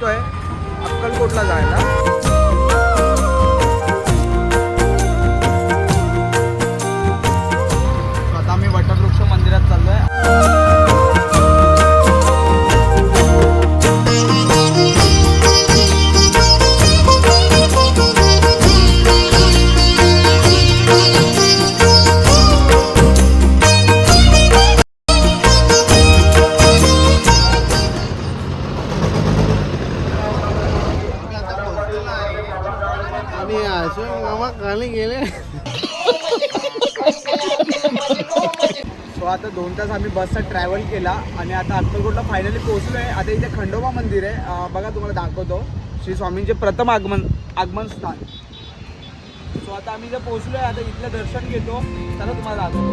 निघतोय अक्कलकोटला जायला. आता दोन तास आम्ही बसचा ट्रॅव्हल केला आणि आता अक्कलकोटला फायनली पोहोचलो आहे आता इथे खंडोबा मंदिर आहे. बघा तुम्हाला दाखवतो. श्री स्वामींचे प्रथम आगमन आगमन स्थान. सो आता आम्ही इथे पोहोचलो आहे आता इथलं दर्शन घेतो. त्याला तुम्हाला दाखवतो.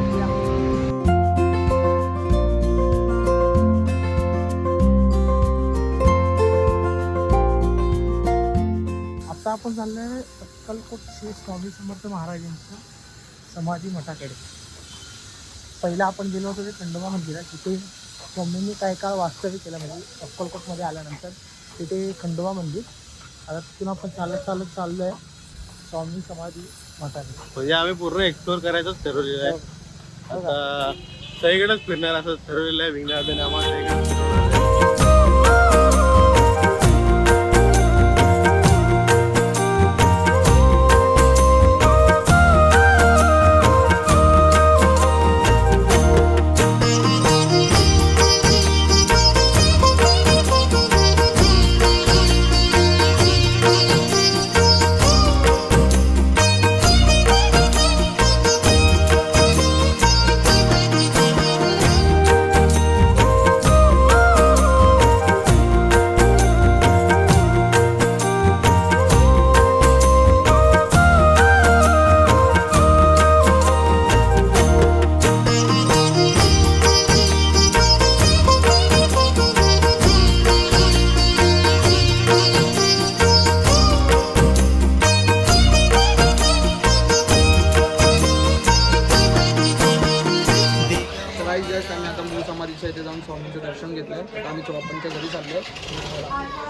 आता आपण चाललोय अक्कलकोट श्री स्वामी समर्थ महाराजांच्या समाधी मठाकडे. पहिला आपण गेलो होतो ते खंडोबा मंदिरात. तिथे स्वामींनी काही काळ वास्तव्य केलं म्हणजे अक्कलकोटमध्ये आल्यानंतर तिथे खंडोबा मंदिर. आता तिथून आपण चालत चालत चाललोय स्वामी समाधी मठाकडे म्हणजे आम्ही पूर्ण एक्सप्लोर करायचंच ठरवलेलं आहे. आता सगळीकडेच फिरणार असं ठरवलेलं आहे. विघ्नार्दने आम्हाला सगळीकडे आता इथे जाऊन स्वामींचं दर्शन घेतलं तर आम्ही चोपनच्या घरी चाललो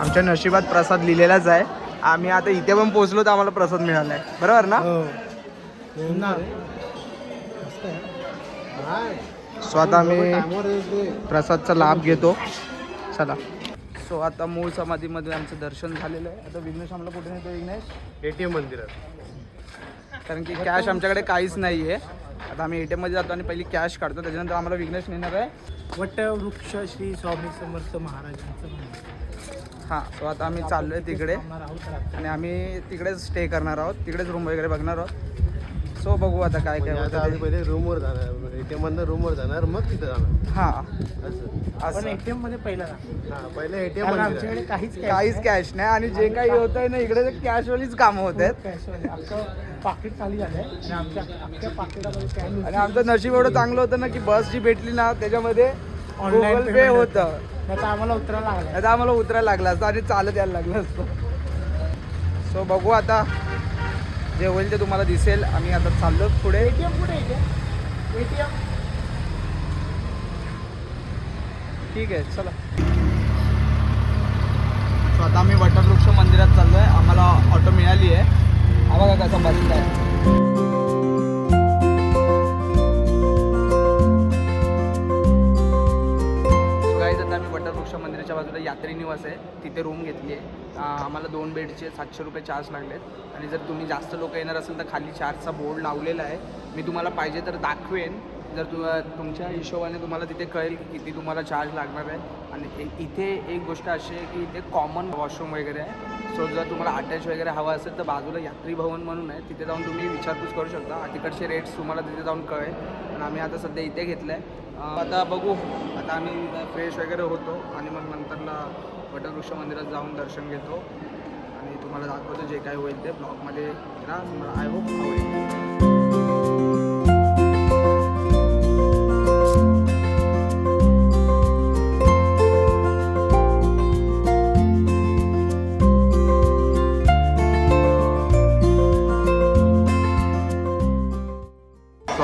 आमच्या नशिबात प्रसाद लिहिलेलाच आहे. आम्ही आता इथे पण पोहोचलो तर आम्हाला प्रसाद मिळाला आहे बरोबर ना. हो. हो सो आता आम्ही प्रसादचा लाभ घेतो. चला. सो आता मूळ समाधीमध्ये आमचं दर्शन झालेलं आहे. आता विघ्नेश आम्हाला कुठे नेतो विघ्नेश? ATM मंदिरात. कारण की कॅश आमच्याकडे काहीच नाही आहे आता आम्ही ए मध्ये जातो आणि पहिली कॅश काढतो. त्याच्यानंतर आम्हाला विघ्नेश नेणार आहे. वटवृक्ष श्री स्वामी समर्थ महाराजांचं हां सो आता आम्ही चाललो आहे तिकडे. आणि आम्ही तिकडेच स्टे करणार आहोत. तिकडेच रूम वगैरे बघणार आहोत. सो बघू आता काय काय म्हणजे आता आम्ही होतं पहिले रूमवर जाणार. एटीएम मधनं रूमवर जाणार मग तिथं जाणार. हां. असं. पण असं एटीएममध्ये पहिला. हा पहिले एटीएम कारण आमच्याकडे. काहीच cash काहीच कॅश नाही आणि जे काही होत आहे ना इकडे कॅशवालीच कामं होत आहेत cash वाले. आमचं पाकिट खाली झालंय. आणि आमच्या अख्ख्या पाकिटामध्ये cash आणि आमचं नशीब एवढं चांगलं होतं ना की बस जी भेटली ना त्याच्यामध्ये Online गुगल पे payment होतं. नाही तर आम्हाला उतरायला लागलं. आता आम्हाला उतरायला लागलं असतं आणि चालत यायला लागलं असतं. सो बघू आता. जे होईल ते तुम्हाला दिसेल. आम्ही आता चाललो पुढे. एटीएम कुठे एटीएम ठीक आहे चला. सो आता आम्ही वटवृक्ष मंदिरात चाललो आहे आम्हाला ऑटो मिळाली आहे. बघा कसा बसला आहे मंदिराच्या बाजूला यात्री निवास आहे. तिथे रूम घेतली आहे. आम्हाला दोन बेडचे सातशे रुपये चार्ज लागलेत. आणि जर तुम्ही जास्त लोक येणार असेल तर खाली चार्जचा बोर्ड लावलेला आहे. मी तुम्हाला पाहिजे तर दाखवेन. जर तु तुमच्या हिशोबाने तुम्हाला तिथे कळेल की किती तुम्हाला चार्ज लागणार आहे. आणि इथे एक गोष्ट अशी आहे की इथे कॉमन वॉशरूम वगैरे आहे. सो जर तुम्हाला अटॅच वगैरे हवं असेल तर बाजूला यात्री भवन म्हणून आहे. तिथे जाऊन तुम्ही विचारपूस करू शकता. तिकडचे रेट्स तुम्हाला तिथे जाऊन कळेल. पण आम्ही आता सध्या इथे घेतलं आहे आता बघू. आता आम्ही फ्रेश वगैरे होतो. आणि मग नंतरला वटवृक्ष मंदिरात जाऊन दर्शन घेतो. आणि तुम्हाला दाखवतो जे काय होईल ते ब्लॉगमध्ये राहा आय होप आवडेल.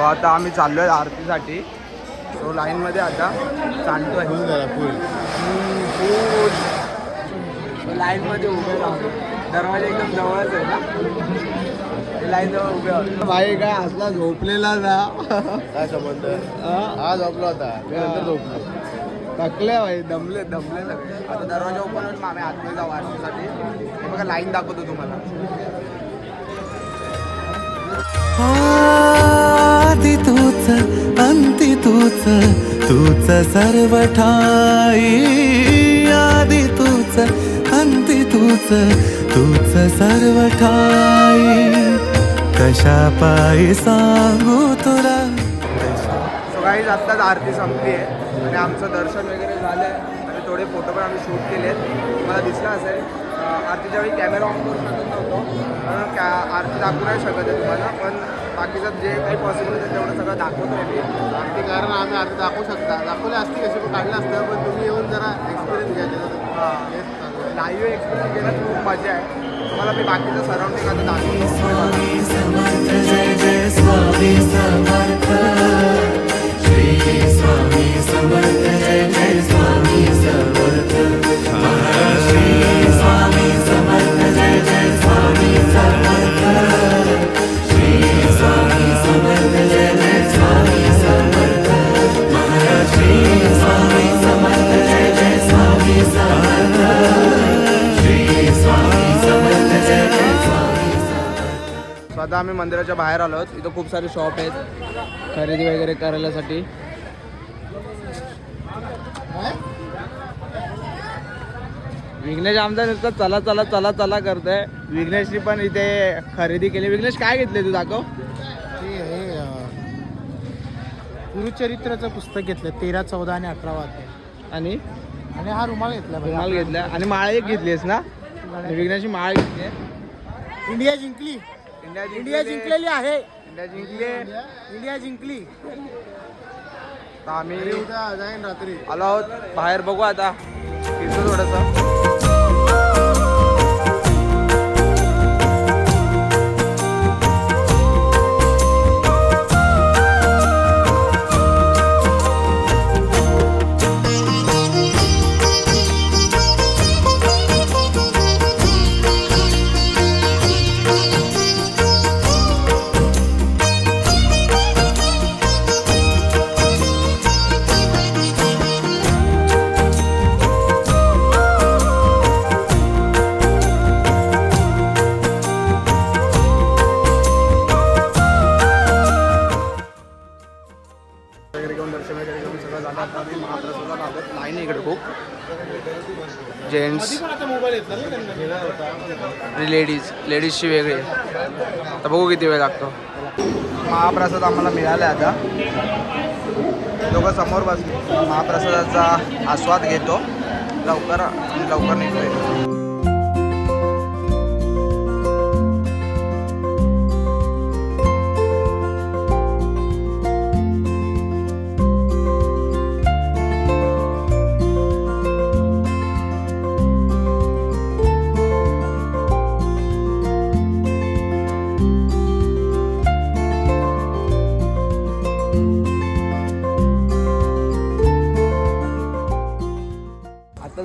आता आम्ही चाललो आहे आरतीसाठी. तो लाईनमध्ये आता चालतो आहे लाईनमध्ये उभे राहतो दरवाजा एकदम जवळच आहे ना? लाईन जवळ उभे आहोत. भाई काय असला झोपलेला ना काय संबंध? हा? झोपला होता मी नंतर झोपलो. थकले भाई दमले दमले सगळे. आता दरवाजा ओपन होईल आम्ही आतमध्ये जाऊ आरतीसाठी. हे बघा लाईन दाखवतो तुम्हाला. आदि तूच अंती तूच तूच सर्व ठाई आदि तूच अंती तूच तूच सर्व ठाई कशा पायी सांगू तुला? सो आत्ताच आरती संपली आहे. आणि आमचं दर्शन वगैरे झालं आहे आणि थोडे फोटो पण आम्ही शूट केले आहेत तुम्हाला दिसलं असेल आरतीच्या वेळी कॅमेरा ऑन करू शकत नव्हतो कारण कॅ आरती दाखवू नाही शकत आहे तुम्हाला. पण बाकीचं जे काही पॉसिबल आहे तेवढं सगळं दाखवतो आहे मी. आरती कारण आम्ही आता दाखवू शकता. दाखवले असते कसे पण काढलं असतं. पण तुम्ही येऊन जरा एक्सपिरियन्स घ्या त्याचा हेच चांगलं आहे. लाईव्ह एक्सपिरियन्स घेण्यात खूप मजा आहे. तुम्हाला मी बाकीचं सराउंडिंग आता दाखवतो. स्वामी समर्थ. जय जय स्वामी समर्थ. समर्थ सो आता आम्ही मंदिराच्या बाहेर आलो आहोत. इथं खूप सारे शॉप आहेत. खरेदी वगैरे करायसाठी विघ्नेश आमचा नुसतं चला चला चला चला करतोय. विघ्नेशनी पण इथे खरेदी केली. विघ्नेश काय घेतले तू? दाखव. गुरुचरित्राचं पुस्तक घेतलं. तेरा चौदा आणि अठरावा अध्याय आणि? आणि हा रुमाल घेतला. रुमाल घेतला. आणि माळ एक घेतलीस ना? विघ्नेशची माळ घेतली इंडिया जिंकली. इंडिया इंडिया जिंकलेली आहे. इंडिया जिंकली. इंडिया जिंकली. आम्ही उद्या जाईन रात्री. आलो आहोत. बाहेर बघू आता. फिरतो थोडंसं. जेंट्स. लेडीज लेडीजची वेगळी. आता बघू किती वेळ लागतो. महाप्रसाद आम्हाला मिळाला आता. दोघं समोर बसले महाप्रसादाचा आस्वाद घेतो. लवकर लवकर निघतोय.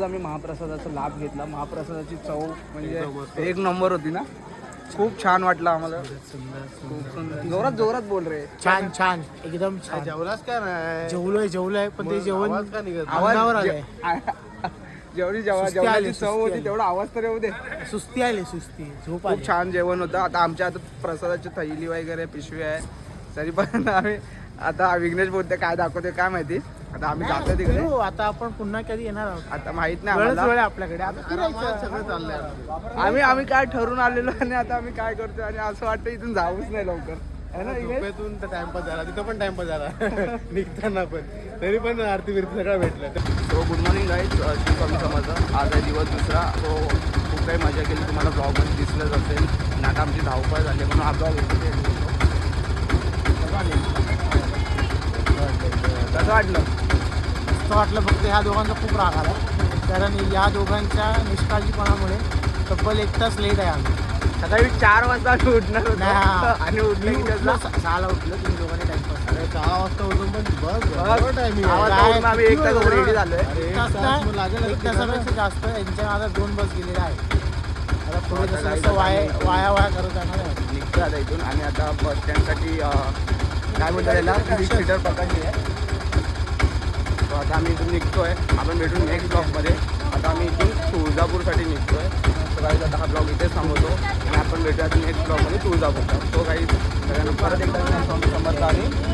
आम्ही महाप्रसादाचा लाभ घेतला. महाप्रसादाची चव म्हणजे एक नंबर होती ना. खूप छान वाटलं आम्हाला. खूप सुंदर. जोरात जोरात बोल रे. छान छान. एकदम छान. जेवलाच का नाही? जेवलोय जेवलोय पण ते जेवण आवाज का निघत अंगावर आलंय. जेवढी जेव्हा सुस्ती आली, जेवणाची चव सुस्ती होती आली. तेवढा आवाज तर येऊ दे. सुस्ती आली सुस्ती. झोप खूप छान जेवण होतं. आता आमच्या आता प्रसादाची थैली वगैरे पिशवी आहे. तरी पण आम्ही आता विघ्नेश बोलते काय दाखवते काय माहिती? आता आम्ही जातो तिकडे. फिरू, आता आपण पुन्हा कधी येणार आहोत? आता माहीत नाही वेळच आम्हाला. वेळ आहे आपल्याकडे. आता फिरायचं. सगळं चाललंय आम्ही आम्ही काय ठरून आलेलो आणि आता आम्ही काय करतोय आणि असं वाटतं इथून जाऊच नाही लवकर. है ना विघ्नेश? झोपेतून तर टाइमपास झाला. तिथं पण टाइमपास झाला. निघताना पण. तरी पण आरती बिरती सगळं भेटलं. So good morning guys Shri Swami Samarth. आज आहे दिवस दुसरा. सो खूप काही मजा केली. तुम्हाला ब्लॉगमध्ये दिसलंच असेल. आणि आता आमची धावपळ झाली म्हणून हा ब्लॉग कसं वाटलं? असं वाटलं फक्त ह्या दोघांचा खूप राग आला. कारण या दोघांच्या निष्काळजीपणामुळे तब्बल एक तास लेट आहे आम्ही. सकाळी चार वाजता आम्ही उठणार होतो. नाही. आणि उठले की कसं सहाला उठलो तुम्ही दोघांनी टाइमपास अरे सहा वाजता उठून पण बस बस. बरोबर timing सहा आहे. वाजता उठून आम्ही एक तासात रेडी झालोय. अरे, एक तास मग लागेल एक तासापेक्षा जास्त यांच्या आता दोन बस गेलेल्या आहेत. आता पुढे आता जसं वाया आता वाया वाया करत जाणार आहे. निघतो आता इथून. आणि आता बस स्टँडसाठी काय त्याला सिक्स सीटर पकडली आहे. तो आता आम्ही इथून आहे आपण भेटून नेक्स्ट ब्लॉकमध्ये आता आम्ही इथून तुळजापूरसाठी निघतोय. तो काही आता हा ब्लॉग इथेच थांबवतो. आणि आपण भेटूया नेक्स्ट ब्लॉगमध्ये तुळजापूरचा तो काही सगळ्यांना परत एकदा स्वामी समर्थ आणि